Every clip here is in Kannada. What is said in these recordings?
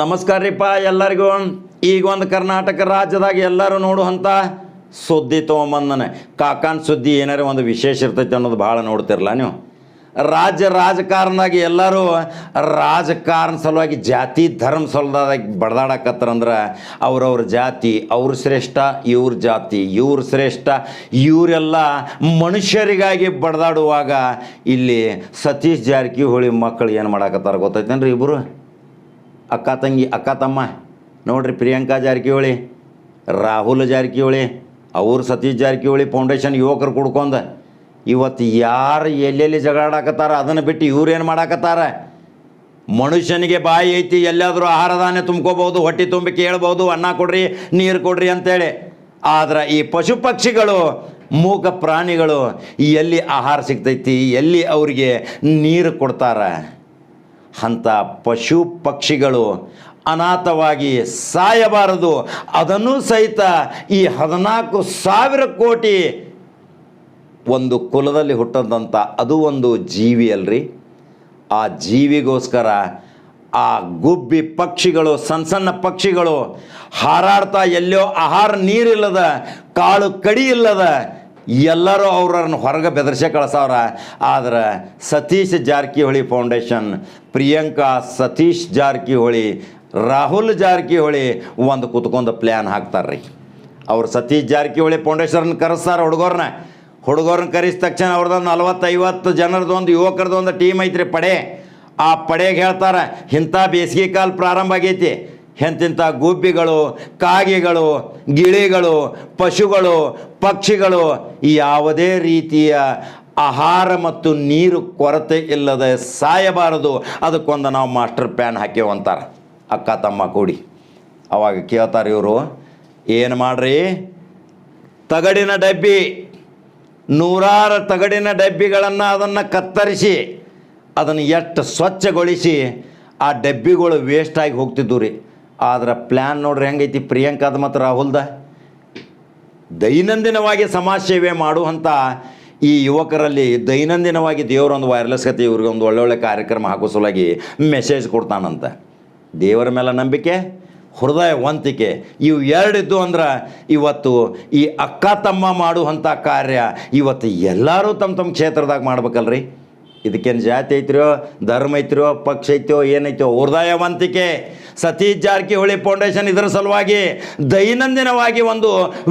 ನಮಸ್ಕಾರ ರೀಪ್ಪ ಎಲ್ಲರಿಗೂ. ಈಗ ಒಂದು ಕರ್ನಾಟಕ ರಾಜ್ಯದಾಗ ಎಲ್ಲರೂ ನೋಡುವಂಥ ಸುದ್ದಿ ತೊಗೊಂಬಂದನೆ. ಕಾಕಾನ್ ಸುದ್ದಿ ಏನಾರು ಒಂದು ವಿಶೇಷ ಇರ್ತೈತೆ ಅನ್ನೋದು ಭಾಳ ನೋಡ್ತಿರಲ್ಲ ನೀವು. ರಾಜ್ಯ ರಾಜಕಾರಣದಾಗ ಎಲ್ಲರೂ ರಾಜಕಾರಣ ಸಲುವಾಗಿ ಜಾತಿ, ಧರ್ಮ ಸಲುವಾಗಿ ಬಡ್ದಾಡಕತ್ತಾರಂದ್ರೆ ಅವ್ರವ್ರ ಜಾತಿ, ಅವ್ರ ಶ್ರೇಷ್ಠ, ಇವ್ರ ಜಾತಿ, ಇವ್ರ ಶ್ರೇಷ್ಠ, ಇವರೆಲ್ಲ ಮನುಷ್ಯರಿಗಾಗಿ ಬಡದಾಡುವಾಗ ಇಲ್ಲಿ ಸತೀಶ್ ಜಾರಕಿಹೊಳಿ ಮಕ್ಕಳು ಏನು ಮಾಡಾಕತ್ತಾರ ಗೊತ್ತೈತೇನ್ರಿ ಇಬ್ಬರು ಅಕ್ಕ ತಂಗಿ, ಅಕ್ಕ ತಮ್ಮ. ನೋಡ್ರಿ ಪ್ರಿಯಾಂಕಾ ಜಾರಕಿಹೊಳಿ, ರಾಹುಲ್ ಜಾರಕಿಹೊಳಿ, ಅವ್ರು ಸತೀಶ್ ಜಾರಕಿಹೊಳಿ ಫೌಂಡೇಶನ್ ಯುವಕರು ಕುಡ್ಕೊಂಡ ಇವತ್ತು ಯಾರು ಎಲ್ಲೆಲ್ಲಿ ಜಗಳಾಡಕತ್ತಾರ ಅದನ್ನು ಬಿಟ್ಟು ಇವ್ರೇನು ಮಾಡಾಕತ್ತಾರ ಮನುಷ್ಯನಿಗೆ ಬಾಯಿ ಐತಿ, ಎಲ್ಲಾದರೂ ಆಹಾರ ಧಾನ್ಯ ತುಂಬ್ಕೋಬೋದು ಹೊಟ್ಟೆ ತುಂಬಿ ಕೇಳ್ಬೋದು ಅನ್ನ ಕೊಡ್ರಿ, ನೀರು ಕೊಡ್ರಿ ಅಂತೇಳಿ. ಆದ್ರೆ ಈ ಪಶು ಪಕ್ಷಿಗಳು, ಮೂಕ ಪ್ರಾಣಿಗಳು ಎಲ್ಲಿ ಆಹಾರ ಸಿಗ್ತೈತಿ, ಎಲ್ಲಿ ಅವರಿಗೆ ನೀರು ಕೊಡ್ತಾರ? ಅಂಥ ಪಶು ಪಕ್ಷಿಗಳು ಅನಾಥವಾಗಿ ಸಾಯಬಾರದು. ಅದನ್ನು ಸಹಿತ ಈ ಹದಿನಾಲ್ಕು ಸಾವಿರ ಕೋಟಿ ಒಂದು ಕುಲದಲ್ಲಿ ಹುಟ್ಟದಂಥ ಅದು ಒಂದು ಜೀವಿ ಅಲ್ರಿ. ಆ ಜೀವಿಗೋಸ್ಕರ ಆ ಗುಬ್ಬಿ ಪಕ್ಷಿಗಳು, ಸಣ್ಣ ಸಣ್ಣ ಪಕ್ಷಿಗಳು ಹಾರಾಡ್ತಾ ಎಲ್ಲೋ ಆಹಾರ ನೀರಿಲ್ಲದ, ಕಾಳು ಕಡಿ ಇಲ್ಲದ ಎಲ್ಲರೂ ಅವ್ರನ್ನ ಹೊರಗೆ ಬೆದರ್ಸೆ ಕಳಿಸವ್ರ. ಆದ್ರೆ ಸತೀಶ್ ಜಾರಕಿಹೊಳಿ ಫೌಂಡೇಶನ್ ಪ್ರಿಯಾಂಕಾ, ಸತೀಶ್ ಜಾರಕಿಹೊಳಿ, ರಾಹುಲ್ ಜಾರಕಿಹೊಳಿ ಒಂದು ಕುತ್ಕೊಂಡು ಪ್ಲ್ಯಾನ್ ಹಾಕ್ತಾರ್ರಿ. ಅವ್ರು ಸತೀಶ್ ಜಾರಕಿಹೊಳಿ ಫೌಂಡೇಶನ್ ಕರೆಸ್ತಾರೆ ಹುಡುಗರನ್ನ ಹುಡುಗರನ್ನ ಕರೆಸಿದ ತಕ್ಷಣ ಅವ್ರದ್ದೊಂದು ನಲ್ವತ್ತೈವತ್ತು ಜನರದೊಂದು ಒಂದು ಟೀಮ್ ಐತ್ರಿ ಪಡೆ. ಆ ಪಡೆಗೆ ಹೇಳ್ತಾರೆ, ಇಂಥ ಬೇಸಿಗೆ ಕಾಲ ಪ್ರಾರಂಭ ಆಗೈತಿ. ಎಂತಿಂಥ ಗುಬ್ಬಿಗಳು, ಕಾಗೆಗಳು, ಗಿಳಿಗಳು, ಪಶುಗಳು, ಪಕ್ಷಿಗಳು ಯಾವುದೇ ರೀತಿಯ ಆಹಾರ ಮತ್ತು ನೀರು ಕೊರತೆ ಇಲ್ಲದೆ ಸಾಯಬಾರದು. ಅದಕ್ಕೊಂದು ನಾವು ಮಾಸ್ಟರ್ ಪ್ಯಾನ್ ಹಾಕ್ಯವಂತಾರೆ ಅಕ್ಕ, ತಮ್ಮ ಕೂಡಿ. ಅವಾಗ ಕೇಳ್ತಾರೆ ಇವರು, ಏನು ಮಾಡ್ರಿ? ತಗಡಿನ ಡಬ್ಬಿ, ನೂರಾರು ತಗಡಿನ ಡಬ್ಬಿಗಳನ್ನು ಅದನ್ನು ಕತ್ತರಿಸಿ, ಅದನ್ನು ಎಷ್ಟು ಸ್ವಚ್ಛಗೊಳಿಸಿ, ಆ ಡಬ್ಬಿಗಳು ವೇಸ್ಟಾಗಿ ಹೋಗ್ತಿದ್ವು ರೀ ಆದ್ರೆ ಪ್ಲ್ಯಾನ್ ನೋಡ್ರಿ ಹೆಂಗೈತಿ ಪ್ರಿಯಾಂಕಾದ ಮತ್ತು ರಾಹುಲ್ದ? ದೈನಂದಿನವಾಗಿ ಸಮಾಜ ಸೇವೆ ಮಾಡುವಂಥ ಈ ಯುವಕರಲ್ಲಿ ದೈನಂದಿನವಾಗಿ ದೇವರೊಂದು ವೈರ್ಲೆಸ್ ಕತೆ ಇವ್ರಿಗೆ ಒಂದು ಒಳ್ಳೊಳ್ಳೆ ಕಾರ್ಯಕ್ರಮ ಹಾಕೋ ಸಲುವಾಗಿ ಮೆಸೇಜ್ ಕೊಡ್ತಾನಂತ. ದೇವರ ಮೇಲೆ ನಂಬಿಕೆ, ಹೃದಯ ವಂತಿಕೆ, ಇವು ಎರಡಿದ್ದು ಅಂದ್ರೆ ಇವತ್ತು ಈ ಅಕ್ಕ ತಮ್ಮ ಮಾಡುವಂಥ ಕಾರ್ಯ ಇವತ್ತು ಎಲ್ಲರೂ ತಮ್ಮ ತಮ್ಮ ಕ್ಷೇತ್ರದಾಗ ಮಾಡ್ಬೇಕಲ್ರಿ? ಇದಕ್ಕೇನು ಜಾತಿ ಐತ್ರೋ, ಧರ್ಮ ಐತ್ರೋ, ಪಕ್ಷ ಐತೋ ಏನೈತೋ ಹೃದಯವಂತಿಕೆ ಸತೀಶ್ ಜಾರಕಿಹೊಳಿ ಫೌಂಡೇಶನ್ ಇದರ ಸಲುವಾಗಿ ದೈನಂದಿನವಾಗಿ ಒಂದು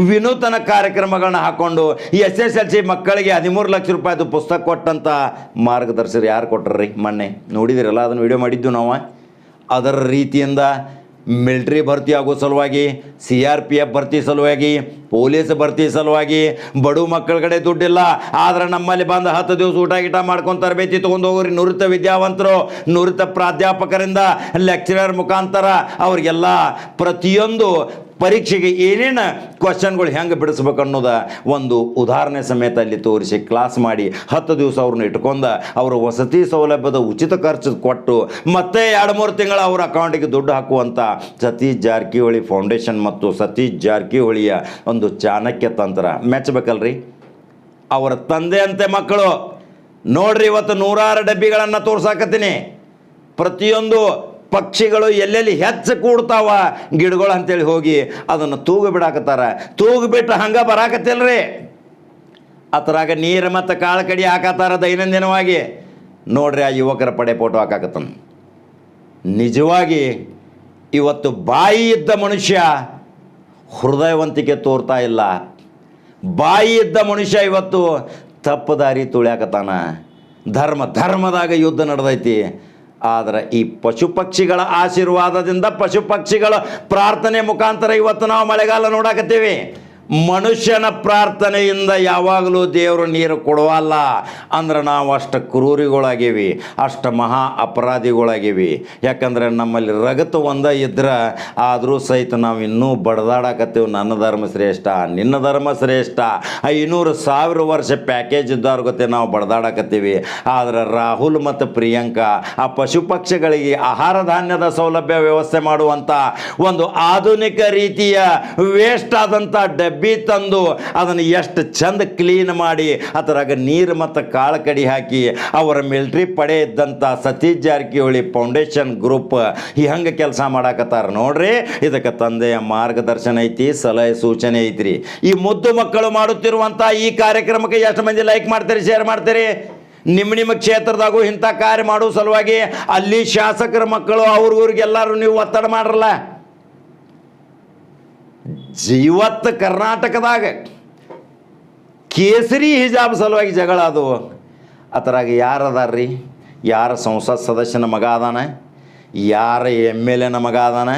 ವಿನೂತನ ಕಾರ್ಯಕ್ರಮಗಳನ್ನ ಹಾಕ್ಕೊಂಡು ಎಸ್ ಎಸ್ ಎಲ್ ಸಿ ಮಕ್ಕಳಿಗೆ ಹದಿಮೂರು ಲಕ್ಷ ರೂಪಾಯಿದು ಪುಸ್ತಕ ಕೊಟ್ಟಂಥ ಮಾರ್ಗದರ್ಶಕರು ಯಾರು ಕೊಟ್ಟರ್ರಿ ಮೊನ್ನೆ? ನೋಡಿದಿರಲ್ಲ, ಅದನ್ನು ವಿಡಿಯೋ ಮಾಡಿದ್ದು ನಾವು. ಅದರ ರೀತಿಯಿಂದ ಮಿಲ್ಟ್ರಿ ಭರ್ತಿ ಆಗೋ ಸಲುವಾಗಿ, ಸಿ ಆರ್ ಪಿ ಎಫ್ ಭರ್ತಿ ಸಲುವಾಗಿ, ಪೊಲೀಸ್ ಭರ್ತಿ ಸಲುವಾಗಿ ಬಡು ಮಕ್ಕಳ ಕಡೆ ದುಡ್ಡಿಲ್ಲ. ಆದ್ರೆ ನಮ್ಮಲ್ಲಿ ಬಂದು ಹತ್ತು ದಿವಸ ಊಟ ಗೀಟ ಮಾಡ್ಕೊಂಡು ತರಬೇತಿ ತೊಗೊಂಡು ಹೋಗ್ರಿ ನುರಿತ ವಿದ್ಯಾವಂತರು, ನುರಿತ ಪ್ರಾಧ್ಯಾಪಕರಿಂದ ಲೆಕ್ಚರರ್ ಮುಖಾಂತರ ಅವ್ರಿಗೆಲ್ಲ ಪ್ರತಿಯೊಂದು ಪರೀಕ್ಷೆಗೆ ಏನೇನು ಕ್ವಶನ್ಗಳು ಹೆಂಗೆ ಬಿಡಿಸ್ಬೇಕು ಅನ್ನೋದ ಒಂದು ಉದಾಹರಣೆ ಸಮೇತ ಅಲ್ಲಿ ತೋರಿಸಿ ಕ್ಲಾಸ್ ಮಾಡಿ ಹತ್ತು ದಿವಸ ಅವ್ರನ್ನ ಇಟ್ಕೊಂಡ ಅವರ ವಸತಿ ಸೌಲಭ್ಯದ ಉಚಿತ ಖರ್ಚು ಕೊಟ್ಟು ಮತ್ತೆ ಎರಡು ಮೂರು ತಿಂಗಳ ಅವ್ರ ಅಕೌಂಟಿಗೆ ದುಡ್ಡು ಹಾಕುವಂಥ ಸತೀಶ್ ಜಾರಕಿಹೊಳಿ ಫೌಂಡೇಶನ್ ಮತ್ತು ಸತೀಶ್ ಜಾರಕಿಹೊಳಿಯ ಒಂದು ಚಾಣಕ್ಯ ತಂತ್ರ. ಮೆಚ್ಚಬೇಕಲ್ರಿ? ಅವರ ತಂದೆ ಅಂತೆ ಮಕ್ಕಳು. ನೋಡ್ರಿ ಇವತ್ತು ನೂರಾರು ಡಬ್ಬಿಗಳನ್ನು ತೋರ್ಸಾಕತ್ತೀನಿ. ಪ್ರತಿಯೊಂದು ಪಕ್ಷಿಗಳು ಎಲ್ಲೆಲ್ಲಿ ಹೆಚ್ಚು ಕೂಡ್ತಾವ? ಗಿಡಗಳು ಅಂತೇಳಿ ಹೋಗಿ ಅದನ್ನು ತೂಗು ಬಿಡಾಕತ್ತಾರ. ತೂಗು ಬಿಟ್ಟು ಹಂಗೆ ಬರಾಕತ್ತಿಲ್ರಿ? ಅದ್ರಾಗ ನೀರು ಮತ್ತು ಕಾಳು ಕಡಿ ಹಾಕತ್ತಾರ ದೈನಂದಿನವಾಗಿ. ನೋಡ್ರಿ ಆ ಯುವಕರ ಪಡೆ ಫೋಟೋ ಹಾಕಾಕತ್ತ ನಿಜವಾಗಿ ಇವತ್ತು ಬಾಯಿ ಇದ್ದ ಮನುಷ್ಯ ಹೃದಯವಂತಿಕೆ ತೋರ್ತಾ ಇಲ್ಲ. ಬಾಯಿ ಇದ್ದ ಮನುಷ್ಯ ಇವತ್ತು ತಪ್ಪು ದಾರಿ ತುಳ್ಯಾಕತ್ತಾನ. ಧರ್ಮ, ಧರ್ಮದಾಗ ಯುದ್ಧ ನಡೆದೈತಿ. ಆದರೆ ಈ ಪಶು ಪಕ್ಷಿಗಳ ಆಶೀರ್ವಾದದಿಂದ ಪಶು ಪಕ್ಷಿಗಳ ಪ್ರಾರ್ಥನೆ ಮುಖಾಂತರ ಇವತ್ತು ನಾವು ಮಳೆಗಾಲ ನೋಡಾಕತ್ತೀವಿ. ಮನುಷ್ಯನ ಪ್ರಾರ್ಥನೆಯಿಂದ ಯಾವಾಗಲೂ ದೇವರು ನೀರು ಕೊಡುವಲ್ಲ. ಅಂದ್ರೆ ನಾವು ಅಷ್ಟು ಕ್ರೂರಿಗಳಾಗೀವಿ, ಅಷ್ಟು ಮಹಾ ಅಪರಾಧಿಗಳಾಗಿವಿ. ಯಾಕಂದ್ರೆ ನಮ್ಮಲ್ಲಿ ರಗತ ಒಂದ ಇದ್ರೆ, ಆದರೂ ಸಹಿತ ನಾವು ಇನ್ನೂ ಬಡ್ದಾಡಕತ್ತೀವಿ. ನನ್ನ ಧರ್ಮ ಶ್ರೇಷ್ಠ, ನಿನ್ನ ಧರ್ಮ ಶ್ರೇಷ್ಠ. ಐನೂರು ಸಾವಿರ ವರ್ಷ ಪ್ಯಾಕೇಜ್ ಇದ್ದವ್ರ ಗೊತ್ತೆ ನಾವು ಬಡ್ದಾಡಕತ್ತೀವಿ. ಆದರೆ ರಾಹುಲ್ ಮತ್ತು ಪ್ರಿಯಾಂಕಾ, ಆ ಪಶು ಪಕ್ಷಿಗಳಿಗೆ ಆಹಾರ ಧಾನ್ಯದ ಸೌಲಭ್ಯ ವ್ಯವಸ್ಥೆ ಮಾಡುವಂಥ ಒಂದು ಆಧುನಿಕ ರೀತಿಯ ವೇಸ್ಟ್ ಆದಂಥ ಡಬ್ಬಿ ಡಬ್ಬಿ ತಂದು ಅದನ್ನು ಎಷ್ಟು ಚಂದ ಕ್ಲೀನ್ ಮಾಡಿ, ಅದರಾಗ ನೀರು ಮತ್ತು ಕಾಳು ಕಡಿ ಹಾಕಿ, ಅವರ ಮಿಲ್ಟ್ರಿ ಪಡೆ ಇದ್ದಂಥ ಸತೀಶ್ ಜಾರಕಿಹೊಳಿ ಫೌಂಡೇಶನ್ ಗ್ರೂಪ್ ಈ ಹಂಗೆ ಕೆಲಸ ಮಾಡಾಕತ್ತಾರ. ನೋಡ್ರಿ, ಇದಕ್ಕೆ ತಂದೆಯ ಮಾರ್ಗದರ್ಶನ ಐತಿ, ಸಲಹೆ ಸೂಚನೆ ಐತ್ರಿ. ಈ ಮುದ್ದು ಮಕ್ಕಳು ಮಾಡುತ್ತಿರುವಂಥ ಈ ಕಾರ್ಯಕ್ರಮಕ್ಕೆ ಎಷ್ಟು ಮಂದಿ ಲೈಕ್ ಮಾಡ್ತೀರಿ ಶೇರ್ ಮಾಡ್ತೀರಿ? ನಿಮ್ಮ ನಿಮ್ಮ ಕ್ಷೇತ್ರದಾಗೂ ಇಂಥ ಕಾರ್ಯ ಮಾಡೋ ಸಲುವಾಗಿ ಅಲ್ಲಿ ಶಾಸಕರ ಮಕ್ಕಳು ಅವ್ರಿಗೆಲ್ಲರೂ ನೀವು ಒತ್ತಡ ಮಾಡ್ರಲ್ಲ? ಇವತ್ತು ಕರ್ನಾಟಕದಾಗ ಕೇಸರಿ ಹಿಜಾಬ್ ಸಲುವಾಗಿ ಜಗಳ ಅದು ಅದರಾಗ ಯಾರು ಅದಾರ್ರಿ? ಯಾರ ಸಂಸತ್ ಸದಸ್ಯನ ಮಗ ಅದಾನ? ಯಾರ ಎಂ ಎಲ್ ಎನ ಮಗ ಅದಾನ?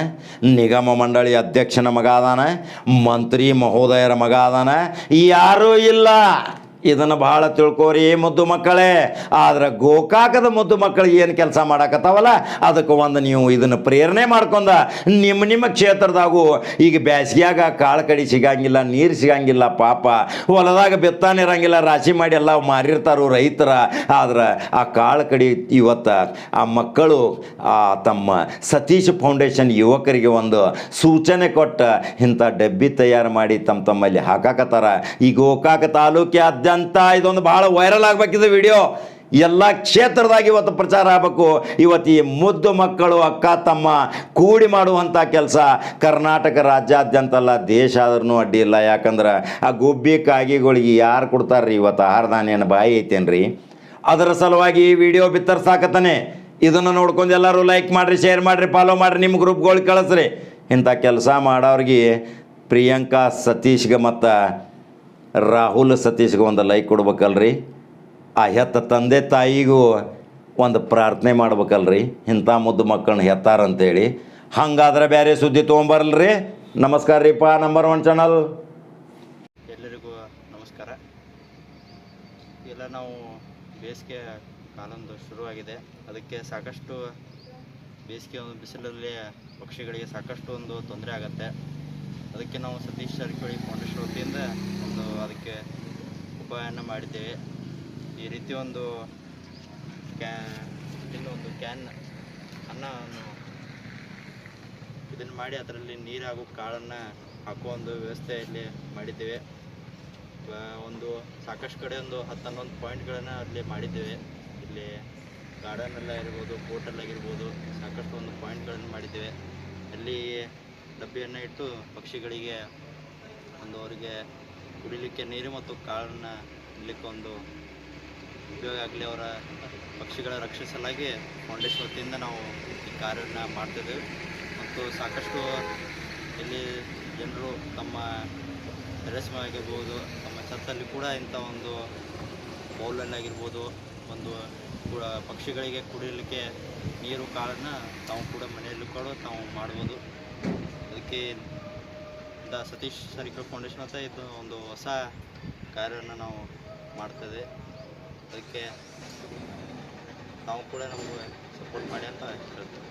ನಿಗಮ ಮಂಡಳಿ ಅಧ್ಯಕ್ಷನ ಮಗ ಅದಾನ? ಮಂತ್ರಿ ಮಹೋದಯರ ಮಗ ಅದಾನ? ಯಾರೂ ಇಲ್ಲ. ಇದನ್ನು ಬಹಳ ತಿಳ್ಕೋರಿ ಮುದ್ದು ಮಕ್ಕಳೇ. ಆದ್ರೆ ಗೋಕಾಕದ ಮುದ್ದು ಮಕ್ಕಳು ಏನು ಕೆಲಸ ಮಾಡಕತ್ತಾವಲ್ಲ? ಅದಕ್ಕೆ ಒಂದು ನೀವು ಇದನ್ನು ಪ್ರೇರಣೆ ಮಾಡ್ಕೊಂಡ. ನಿಮ್ಮ ನಿಮ್ಮ ಕ್ಷೇತ್ರದಾಗು ಈಗ ಬ್ಯಾಸ್ಗ್ಯಾಗ ಕಾಳು ಕಡಿ ಸಿಗಂಗಿಲ್ಲ, ನೀರು ಸಿಗಂಗಿಲ್ಲ, ಪಾಪ. ಹೊಲದಾಗ ಬೆತ್ತಾನಿರಂಗಿಲ್ಲ ರಾಶಿ ಮಾಡಿ ಎಲ್ಲ ಮಾರಿರ್ತಾರೋ ರೈತರ. ಆದ್ರೆ ಆ ಕಾಳು ಕಡಿ ಇವತ್ತು ಆ ಮಕ್ಕಳು, ಆ ತಮ್ಮ ಸತೀಶ್ ಫೌಂಡೇಶನ್ ಯುವಕರಿಗೆ ಒಂದು ಸೂಚನೆ ಕೊಟ್ಟ ಇಂಥ ಡಬ್ಬಿ ತಯಾರು ಮಾಡಿ ತಮ್ಮ ತಮ್ಮಲ್ಲಿ ಹಾಕಾಕತ್ತಾರ. ಈ ಗೋಕಾಕ ತಾಲೂಕ್ಯಾದ್ಯಂತ ಇದೊಂದು ಭಾಳ ವೈರಲ್ ಆಗ್ಬೇಕಿದೆ ವಿಡಿಯೋ ಎಲ್ಲ ಕ್ಷೇತ್ರದಾಗ ಇವತ್ತು ಪ್ರಚಾರ ಆಗಬೇಕು. ಇವತ್ತು ಈ ಮುದ್ದು ಮಕ್ಕಳು, ಅಕ್ಕ, ತಮ್ಮ ಕೂಡಿ ಮಾಡುವಂಥ ಕೆಲಸ ಕರ್ನಾಟಕ ರಾಜ್ಯಾದ್ಯಂತ ಅಲ್ಲ, ದೇಶ ಆದ್ರೂ ಅಡ್ಡಿ ಇಲ್ಲ. ಯಾಕಂದ್ರೆ ಆ ಗುಬ್ಬಿ ಕಾಗಿಗಳಿಗೆ ಯಾರು ಕೊಡ್ತಾರ್ರಿ ಇವತ್ತು ಆಹಾರ ಧಾನ್ಯನ ಬಾಯಿ ಐತೇನ್ರಿ? ಅದರ ಸಲುವಾಗಿ ಈ ವಿಡಿಯೋ ಬಿತ್ತರ್ಸಾಕತ್ತಾನೆ. ಇದನ್ನು ನೋಡ್ಕೊಂಡು ಎಲ್ಲರೂ ಲೈಕ್ ಮಾಡಿರಿ ಶೇರ್ ಮಾಡಿರಿ ಫಾಲೋ ಮಾಡಿರಿ ನಿಮ್ಮ ಗ್ರೂಪ್ಗಳಿಗೆ ಕಳಿಸ್ರಿ. ಇಂಥ ಕೆಲಸ ಮಾಡೋರಿಗೆ ಪ್ರಿಯಾಂಕಾ ಸತೀಶ್ಗೆ ಮತ್ತು ರಾಹುಲ್ ಸತೀಶ್ಗೆ ಒಂದು ಲೈಕ್ ಕೊಡ್ಬೇಕಲ್ರಿ. ಆ ಹೆತ್ತ ತಂದೆ ತಾಯಿಗೂ ಒಂದು ಪ್ರಾರ್ಥನೆ ಮಾಡ್ಬೇಕಲ್ರಿ. ಇಂಥ ಮುದ್ದು ಮಕ್ಕಳನ್ನ ಹೆತ್ತಾರಂತೇಳಿ. ಹಂಗಾದ್ರೆ ಬೇರೆ ಸುದ್ದಿ ತೊಗೊಂಬರಲ್ರಿ. ನಮಸ್ಕಾರ ರೀಪ್ಪ ನಂಬರ್ ಒನ್ ಚಾನಲ್ ಎಲ್ಲರಿಗೂ ನಮಸ್ಕಾರ. ಎಲ್ಲ ನಾವು ಬೇಸಿಗೆ ಕಾಲೊಂದು ಶುರುವಾಗಿದೆ. ಅದಕ್ಕೆ ಸಾಕಷ್ಟು ಬೇಸಿಗೆ ಒಂದು ಬಿಸಿಲಲ್ಲಿ ಪಕ್ಷಿಗಳಿಗೆ ಸಾಕಷ್ಟು ಒಂದು ತೊಂದರೆ ಆಗುತ್ತೆ. ಅದಕ್ಕೆ ನಾವು ಸತೀಶ್ ಜಾರಕಿಹೊಳಿ ಫೌಂಡೇಶನ್ ವತಿಯಿಂದ ಒಂದು ಅದಕ್ಕೆ ಉಪಾಯನ ಮಾಡಿದ್ದೇವೆ. ಈ ರೀತಿ ಒಂದು ಕ್ಯಾ ಇನ್ನೊಂದು ಕ್ಯಾನ್, ಅನ್ನವನ್ನು ಇದನ್ನು ಮಾಡಿ ಅದರಲ್ಲಿ ನೀರು ಹಾಗೂ ಕಾಳನ್ನು ಹಾಕುವ ಒಂದು ವ್ಯವಸ್ಥೆ ಇಲ್ಲಿ ಮಾಡಿದ್ದೇವೆ ಒಂದು ಸಾಕಷ್ಟು ಕಡೆ ಒಂದು ಹತ್ತು ಹನ್ನೊಂದು ಪಾಯಿಂಟ್ಗಳನ್ನು ಅಲ್ಲಿ ಮಾಡಿದ್ದೇವೆ. ಇಲ್ಲಿ ಗಾರ್ಡನ್ ಎಲ್ಲ ಇರ್ಬೋದು ಹೋಟೆಲ್ ಆಗಿರ್ಬೋದು, ಸಾಕಷ್ಟು ಒಂದು ಪಾಯಿಂಟ್ಗಳನ್ನು ಮಾಡಿದ್ದೇವೆ. ಅಲ್ಲಿ ಡಬ್ಬಿಯನ್ನು ಇಟ್ಟು ಪಕ್ಷಿಗಳಿಗೆ ಒಂದು ಅವರಿಗೆ ಕುಡಿಲಿಕ್ಕೆ ನೀರು ಮತ್ತು ಕಾಳನ್ನು ಇಡಲಿಕ್ಕೆ ಒಂದು ಉಪಯೋಗ ಆಗಲಿ ಅವರ ಪಕ್ಷಿಗಳ ರಕ್ಷಿಸಲಾಗಿ ಫೌಂಡೇಶನ್ ವತಿಯಿಂದ ನಾವು ಈ ಕಾರ್ಯವನ್ನು ಮಾಡ್ತಿದ್ದೇವೆ. ಮತ್ತು ಸಾಕಷ್ಟು ಇಲ್ಲಿ ಜನರು ತಮ್ಮ ಟೆರೆಸ್ ಆಗಿರ್ಬೋದು ತಮ್ಮ ಛತ್ತಲ್ಲಿ ಕೂಡ ಇಂಥ ಒಂದು ಬೌಲಲ್ಲಿ ಆಗಿರ್ಬೋದು, ಒಂದು ಪಕ್ಷಿಗಳಿಗೆ ಕುಡಿಯಲಿಕ್ಕೆ ನೀರು ಕಾಳನ್ನು ತಾವು ಕೂಡ ಮನೆಯಲ್ಲೂ ಕೂಡ ತಾವು ಮಾಡ್ಬೋದು. ಅದಕ್ಕೆ ದ ಸತೀಶ್ ಸರಿಕಲ್ ಫೌಂಡೇಶನ್ ಅಂತ ಇದು ಒಂದು ಹೊಸ ಕಾರ್ಯವನ್ನು ನಾವು ಮಾಡ್ತೇವೆ. ಅದಕ್ಕೆ ನಾವು ಕೂಡ ನಮಗೆ ಸಪೋರ್ಟ್ ಮಾಡಿ ಅಂತ ಹೇಳ್ತೀವಿ.